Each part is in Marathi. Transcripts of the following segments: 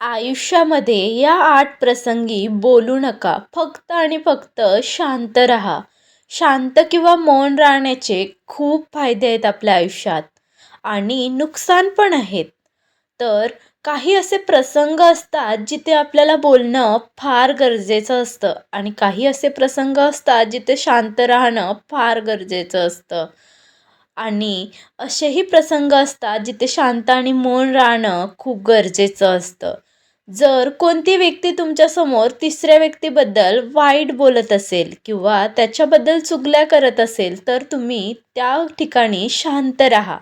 आयुष्यामध्ये या आठ प्रसंगी बोलू नका. फक्त आणि फक्त शांत राहा. शांत किंवा मौन राहण्याचे खूप फायदे आहेत आपल्या आयुष्यात. आणि नुकसान पण आहेत. तर काही असे प्रसंग असतात जिथे आपल्याला बोलणं फार गरजेचं असतं. आणि काही असे प्रसंग असतात जिथे शांत राहणं फार गरजेचं असतं. आणि असेही प्रसंग असतात जिथे शांत आणि मौन राहणं खूप गरजेचं असतं. जर कोणती व्यक्ती तुमच्यासमोर तिसऱ्या व्यक्तीबद्दल वाईट बोलत असेल किंवा त्याच्याबद्दल चुगल्या करत असेल तर तुम्ही त्या ठिकाणी शांत राहा.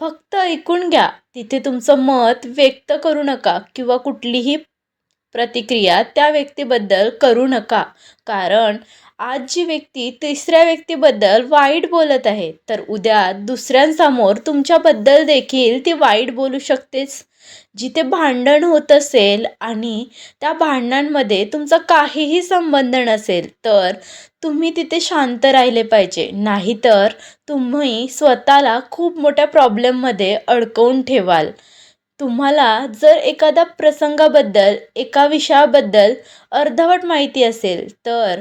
फक्त ऐकून घ्या. तिथे तुमचं मत व्यक्त करू नका किंवा कुठलीही प्रतिक्रिया त्या व्यक्तीबद्दल करू नका. कारण आज जी व्यक्ती तिसऱ्या व्यक्तीबद्दल वाईट बोलत आहे. तर उद्या दुसऱ्यांसमोर तुमच्याबद्दल देखील ती वाईट बोलू शकतेच. जिथे भांडण होत असेल आणि त्या भांडणांमध्ये तुमचा काहीही संबंध नसेल तर तुम्ही तिथे शांत राहिले पाहिजे. नाहीतर तुम्ही स्वतःला खूप मोठ्या प्रॉब्लेममध्ये अडकवून ठेवाल. तुम्हाला जर एखाद्या प्रसंगाबद्दल एका विषयाबद्दल अर्धवट माहिती असेल तर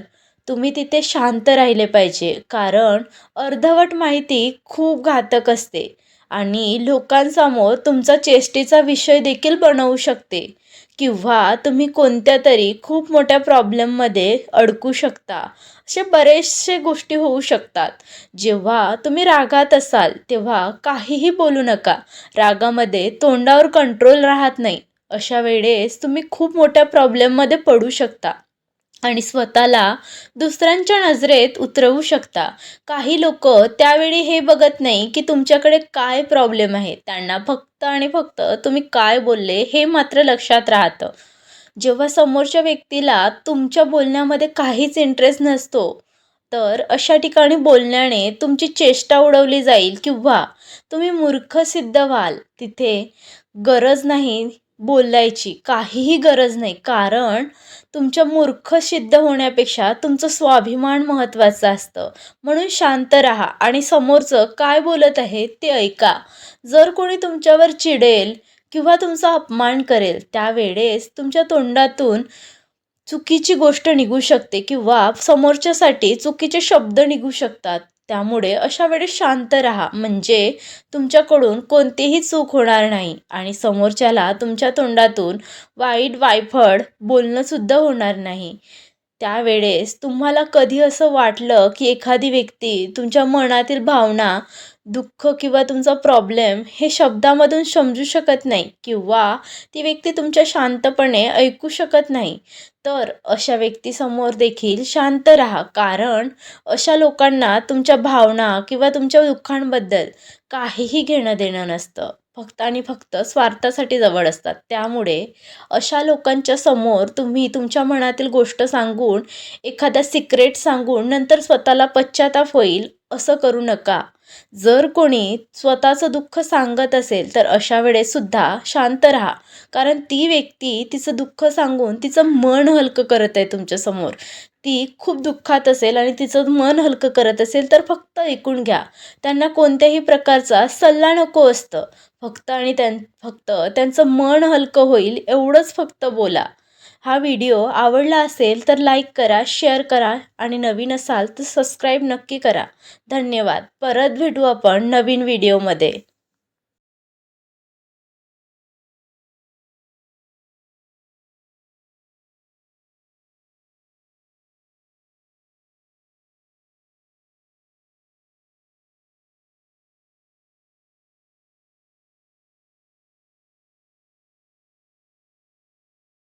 तुम्ही तिथे शांत राहिले पाहिजे. कारण अर्धवट माहिती खूप घातक असते आणि लोकांसमोर तुमचा चेष्टेचा विषय देखील बनवू शकते किंवा तुम्ही कोणत्या तरी खूप मोठ्या प्रॉब्लेममध्ये अडकू शकता. असे बरेचसे गोष्टी होऊ शकतात. जेव्हा तुम्ही रागात असाल तेव्हा काहीही बोलू नका. रागामध्ये तोंडावर कंट्रोल राहत नाही. अशा वेळेस तुम्ही खूप मोठ्या प्रॉब्लेममध्ये पडू शकता. आणि स्वतःला दुसऱ्यांच्या नजरेत उतरवू शकता. काही लोक त्यावेळी हे बघत नाही की तुमच्याकडे काय प्रॉब्लेम आहे. त्यांना फक्त आणि फक्त तुम्ही काय बोलले हे मात्र लक्षात राहतं. जेव्हा समोरच्या व्यक्तीला तुमच्या बोलण्यामध्ये काहीच इंटरेस्ट नसतो तर अशा ठिकाणी बोलण्याने तुमची चेष्टा उडवली जाईल किंवा तुम्ही मूर्ख सिद्ध व्हाल. तिथे गरज नाही बोलायची काहीही गरज नाही. कारण तुमच्या मूर्ख सिद्ध होण्यापेक्षा तुमचं स्वाभिमान महत्त्वाचं असतं. म्हणून शांत राहा आणि समोरचं काय बोलत आहे ते ऐका. जर कोणी तुमच्यावर चिडेल किंवा तुमचा अपमान करेल त्यावेळेस तुमच्या तोंडातून चुकीची गोष्ट निघू शकते किंवा समोरच्यासाठी चुकीचे शब्द निघू शकतात. त्यामुळे अशा वेळेस शांत राहा. म्हणजे तुमच्याकडून कोणतीही चूक होणार नाही. आणि समोरच्याला तुमच्या तोंडातून वाईट वायफळ बोलणंसुद्धा होणार नाही. त्यावेळेस तुम्हाला कधी असं वाटलं की एखादी व्यक्ती तुमच्या मनातील भावना दुःख किंवा तुमचा प्रॉब्लेम हे शब्दामधून समजू शकत नाही किंवा ती व्यक्ती तुमच्या शांतपणे ऐकू शकत नाही? तर अशा व्यक्तीसमोर देखील शांत राहा. कारण अशा लोकांना तुमच्या भावना किंवा तुमच्या दुःखांबद्दल काहीही घेणं देणं नसतं. फक्त आणि फक्त स्वार्थासाठी जवळ असतात. त्यामुळे अशा लोकांच्या समोर तुम्ही तुमच्या मनातील गोष्ट सांगून एखादा सिक्रेट सांगून नंतर स्वतःला पश्चाताप होईल असं करू नका. जर कोणी स्वतःचं दुःख सांगत असेल तर अशा वेळेससुद्धा शांत राहा. कारण ती व्यक्ती तिचं दुःख सांगून तिचं मन हलकं करत आहे तुमच्यासमोर ती खूप दुःखात असेल आणि तिचं मन हलकं करत असेल तर फक्त ऐकून घ्या. त्यांना कोणत्याही प्रकारचा सल्ला नको असतं. फक्त आणि त्यां फक्त त्यांचं मन हलकं होईल एवढंच फक्त बोला. हा व्हिडिओ आवडला असेल तर लाईक करा शेअर करा आणि नवीन असाल तर सबस्क्राईब नक्की करा. धन्यवाद. परत भेटू आपण नवीन व्हिडिओमध्ये.